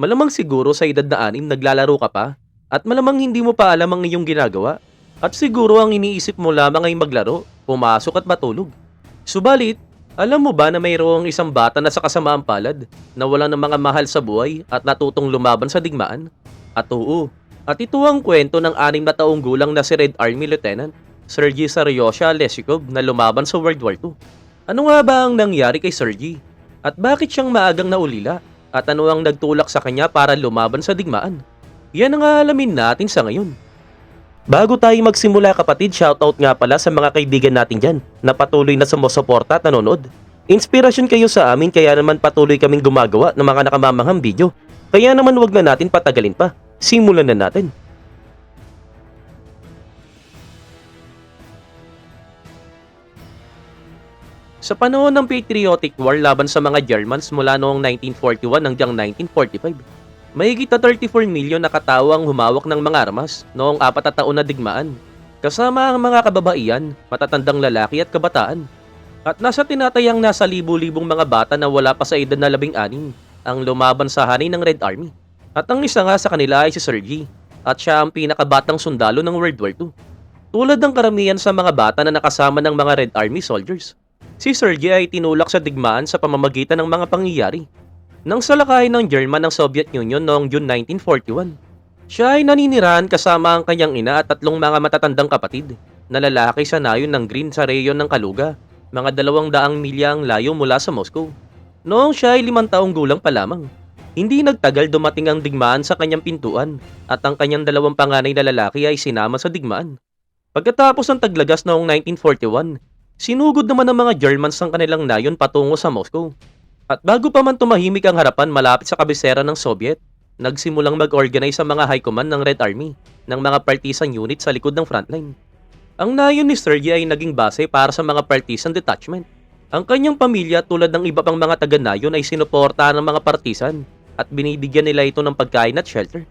Malamang siguro sa edad na anim naglalaro ka pa at malamang hindi mo pa alam ang iyong ginagawa. At siguro ang iniisip mo lamang ay maglaro, pumasok at matulog. Subalit, alam mo ba na mayroong isang bata na sa kasamaang palad na wala ng mga mahal sa buhay at natutong lumaban sa digmaan? At oo, at ito ang kwento ng anim na taong gulang na si Red Army Lieutenant Sergei Saryosha Leshikov na lumaban sa World War II. Ano nga ba ang nangyari kay Sergei? At bakit siyang maagang naulila? At ano ang nagtulak sa kanya para lumaban sa digmaan? Yan ang aalamin natin sa ngayon. Bago tayo magsimula kapatid, shoutout nga pala sa mga kaibigan natin dyan na patuloy na sumusuporta at nanonood. Inspirasyon kayo sa amin kaya naman patuloy kaming gumagawa ng mga nakamamanghang video. Kaya naman wag na natin patagalin pa. Simulan na natin. Sa panahon ng Patriotic War laban sa mga Germans mula noong 1941 hanggang 1945, mahigit na 34 milyon na katao ang humawak ng mga armas noong apat na taon na digmaan, kasama ang mga kababaihan, matatandang lalaki at kabataan. At nasa tinatayang nasa libu-libong mga bata na wala pa sa edad na labing anim ang lumaban sa hanay ng Red Army. At ang isa nga sa kanila ay si Sergei, at siya ang pinakabatang sundalo ng World War II. Tulad ng karamihan sa mga bata na nakasama ng mga Red Army soldiers, si Sergei ay tinulak sa digmaan sa pamamagitan ng mga pangyayari. Nang salakayin ng German ng Soviet Union noong June 1941, siya ay naninirahan kasama ang kanyang ina at tatlong mga matatandang kapatid na lalaki sa nayon ng Green sa reyon ng Kaluga, mga dalawang daang milya ang layo mula sa Moscow. Noong siya ay limang taong gulang pa lamang, hindi nagtagal dumating ang digmaan sa kanyang pintuan at ang kanyang dalawang panganay na lalaki ay sinama sa digmaan. Pagkatapos ng taglagas noong 1941, sinugod naman ng mga Germans ang kanilang nayon patungo sa Moscow. At bago pa man tumahimik ang harapan malapit sa kabisera ng Soviet, nagsimulang mag-organize sa mga high command ng Red Army ng mga partisan unit sa likod ng frontline. Ang nayon ni Sergei ay naging base para sa mga partisan detachment. Ang kanyang pamilya tulad ng iba pang mga taga-nayon ay sinuportahan ng mga partisan at binibigyan nila ito ng pagkain at shelter.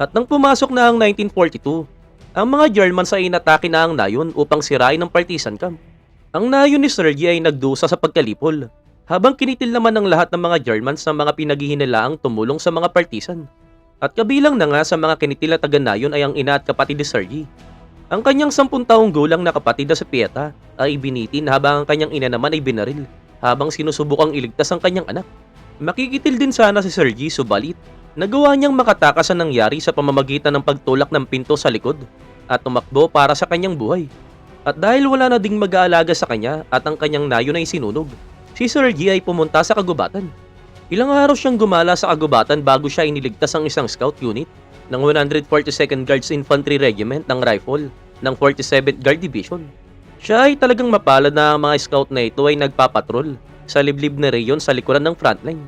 At nang pumasok na ang 1942, ang mga Germans ay inatake na ang nayon upang sirain ang partisan camp. Ang nayon ni Sergei ay nagdusa sa pagkalipol, habang kinitil naman ng lahat ng mga Germans ng mga pinaghihinilaang tumulong sa mga partisan. At kabilang na nga sa mga kinitil na taga-nayon ay ang ina at kapatid ni Sergei. Ang kanyang sampung taong gulang na kapatid na si Pieta ay binitin habang ang kanyang ina naman ay binaril habang sinusubukang iligtas ang kanyang anak. Makikitil din sana si Sergei subalit nagawa niyang makatakas ang nangyari sa pamamagitan ng pagtulak ng pinto sa likod at tumakbo para sa kanyang buhay. At dahil wala na ding mag-aalaga sa kanya at ang kanyang nayon ay sinunog, si Sergei ay pumunta sa kagubatan. Ilang araw siyang gumala sa kagubatan bago siya iniligtas ang isang scout unit ng 142nd Guards Infantry Regiment ng Rifle ng 47th Guard Division. Siya ay talagang mapalad na ang mga scout na ito ay nagpapatrol sa liblib na reyon sa likuran ng frontline.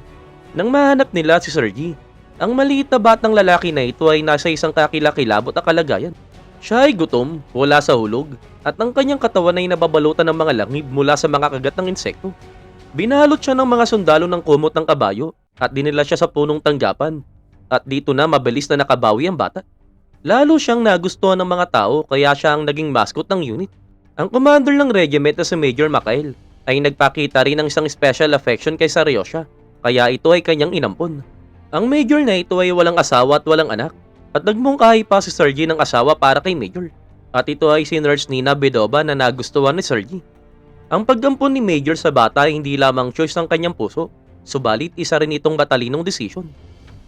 Nang mahanap nila si Sergei, ang maliit na batang lalaki na ito ay nasa isang kakilakilabot na kalagayan. Siya ay gutom, wala sa hulog, at ang kanyang katawan ay nababalutan ng mga langib mula sa mga kagat ng insekto. Binalot siya ng mga sundalo ng kumot ng kabayo at dinila siya sa punong tanggapan. At dito na mabilis na nakabawi ang bata. Lalo siyang nagustuhan ng mga tao kaya siya ang naging mascot ng unit. Ang commander ng regiment na si Major Makail ay nagpakita rin ng isang special affection kay Saryosha, kaya ito ay kanyang inampon. Ang Major na ito ay walang asawa at walang anak, at nagmungkahi pa si Sergey ng asawa para kay Major. At ito ay si Nurse Nina Bedova na nagustuhan ni Sergey. Ang paggampon ni Major sa bata ay hindi lamang choice ng kanyang puso, subalit isa rin itong matalinong desisyon.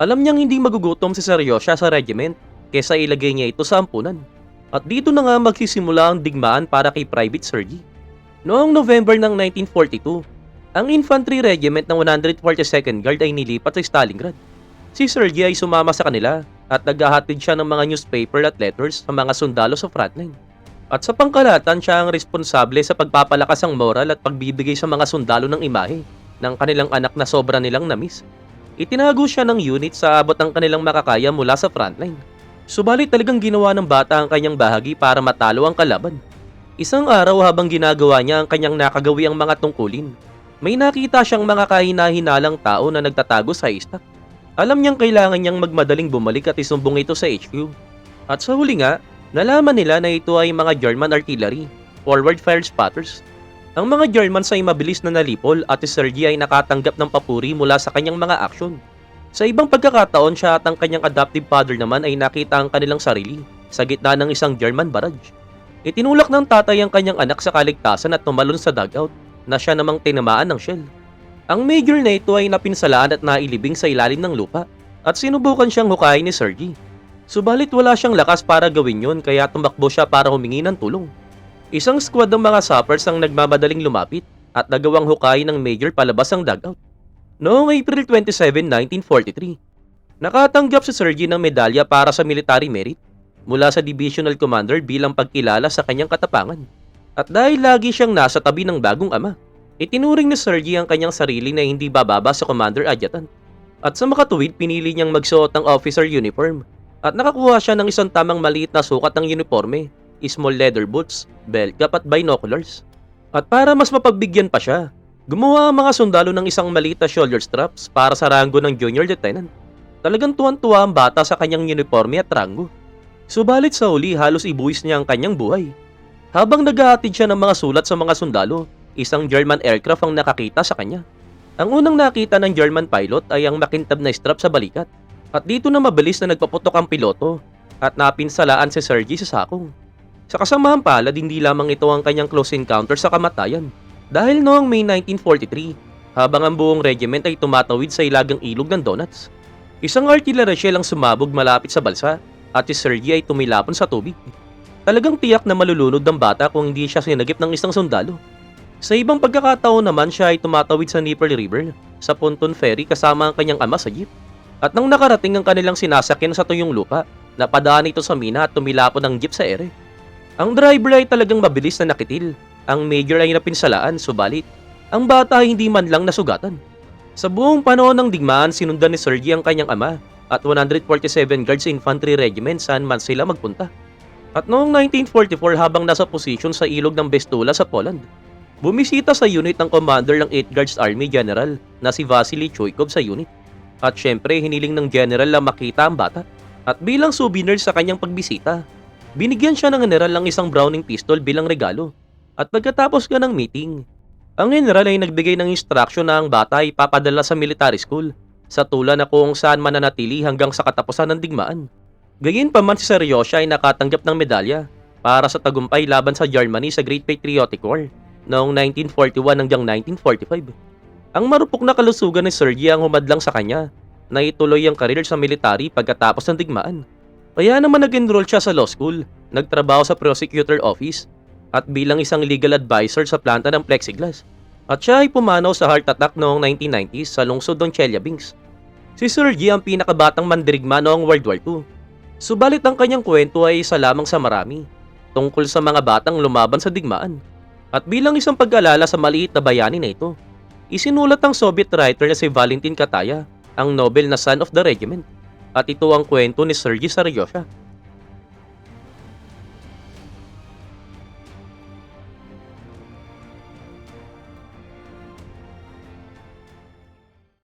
Alam niyang hindi magugutom si Saryosha sa regiment kesa ilagay niya ito sa ampunan. At dito na nga magsisimula ang digmaan para kay Private Sergey. Noong November ng 1942, ang Infantry Regiment ng 142nd Guard ay nilipat sa Stalingrad. Si Sergey ay sumama sa kanila at naghahatid siya ng mga newspaper at letters sa mga sundalo sa frontline. At sa pangkalatan siya ang responsable sa pagpapalakas ng moral at pagbibigay sa mga sundalo ng imahe ng kanilang anak na sobra nilang namiss. Itinago siya ng unit sa abot ng kanilang makakaya mula sa frontline. Subalit talagang ginawa ng bata ang kanyang bahagi para matalo ang kalaban. Isang araw habang ginagawa niya ang kanyang nakagawi ang mga tungkulin, may nakita siyang mga kahina-hinalang tao na nagtatago sa istak. Alam niyang kailangan niyang magmadaling bumalik at isumbong ito sa HQ. At sa huli nga, nalaman nila na ito ay mga German artillery, forward fire spotters. Ang mga Germans ay mabilis na nalipol at si Sergei ay nakatanggap ng papuri mula sa kanyang mga aksyon. Sa ibang pagkakataon siya at ang kanyang adoptive father naman ay nakita ang kanilang sarili sa gitna ng isang German barrage. Itinulak ng tatay ang kanyang anak sa kaligtasan at tumalon sa dugout na siya namang tinamaan ng shell. Ang major na ito ay napinsalaan at nailibing sa ilalim ng lupa at sinubukan siyang hukayin ni Sergey. Subalit wala siyang lakas para gawin yun kaya tumakbo siya para humingi ng tulong. Isang squad ng mga sappers ang nagmamadaling lumapit at nagawang hukayin ng major palabas ang dugout. Noong April 27, 1943, nakatanggap si Sergey ng medalya para sa military merit mula sa divisional commander bilang pagkilala sa kanyang katapangan. At dahil lagi siyang nasa tabi ng bagong ama, itinuring ni Sergey ang kanyang sarili na hindi bababa sa commander adjutant. At sa makatuwid, pinili niyang magsuot ng officer uniform at nakakuha siya ng isang tamang maliit na sukat ng uniforme, small leather boots, belt cap at binoculars. At para mas mapagbigyan pa siya, gumawa ang mga sundalo ng isang maliit na shoulder straps para sa rango ng junior lieutenant. Talagang tuwan-tuwa ang bata sa kanyang uniforme at rango. Subalit sa uli halos ibuwis niya ang kanyang buhay. Habang naghahatid siya ng mga sulat sa mga sundalo, isang German aircraft ang nakakita sa kanya. Ang unang nakita ng German pilot ay ang makintab na strap sa balikat. At dito na mabilis na nagpaputok ang piloto at napinsalaan si Sergey sa sakong. Sa kasamaang palad, hindi lamang ito ang kanyang close encounter sa kamatayan. Dahil noong May 1943, habang ang buong regiment ay tumatawid sa ilagang ilog ng Donuts, isang artillery shell ang sumabog malapit sa balsa at si Sergey ay tumilapon sa tubig. Talagang tiyak na malulunod ng bata kung hindi siya sinagip ng isang sundalo. Sa ibang pagkakataon naman siya ay tumatawid sa Nipple River sa ponton ferry kasama ang kanyang ama sa jeep. At nang nakarating ang kanilang sinasakyan sa tuyong lupa, napadaan ito sa mina at tumilapon ang jeep sa ere. Ang driver ay talagang mabilis na nakitil. Ang major ay napinsalaan, subalit ang bata ay hindi man lang nasugatan. Sa buong panahon ng digmaan, sinundan ni Sergey ang kanyang ama at 147 Guards Infantry Regiment saan man sila magpunta. At noong 1944 habang nasa posisyon sa ilog ng Bestula sa Poland, bumisita sa unit ng commander ng 8th Guards Army General na si Vasily Choykov sa unit. At syempre hiniling ng general na makita ang bata. At bilang souvenir sa kanyang pagbisita, binigyan siya ng general ng isang Browning pistol bilang regalo. At pagkatapos ka ng meeting, ang general ay nagbigay ng instruction na ang bata ay papadala sa military school sa tula na kung saan mananatili hanggang sa katapusan ng digmaan. Gayunpaman si Seryosha ay nakatanggap ng medalya para sa tagumpay laban sa Germany sa Great Patriotic War noong 1941 hanggang 1945. Ang marupok na kalusugan ni Sergey ang humadlang sa kanya na ituloy ang karir sa military pagkatapos ng digmaan. Kaya naman nag-enroll siya sa law school, nagtrabaho sa prosecutor office, at bilang isang legal advisor sa planta ng plexiglass. At siya ay pumanaw sa heart attack noong 1990s sa lungsod ng Chelyabinsk. Si Sergey ang pinakabatang mandirigma noong World War II. Subalit ang kanyang kwento ay isa lamang sa marami, tungkol sa mga batang lumaban sa digmaan. At bilang isang pag-alala sa maliit na bayani na ito, isinulat ng Soviet writer na si Valentin Kataya ang Nobel na Son of the Regiment. At ito ang kwento ni Sergei Saryosha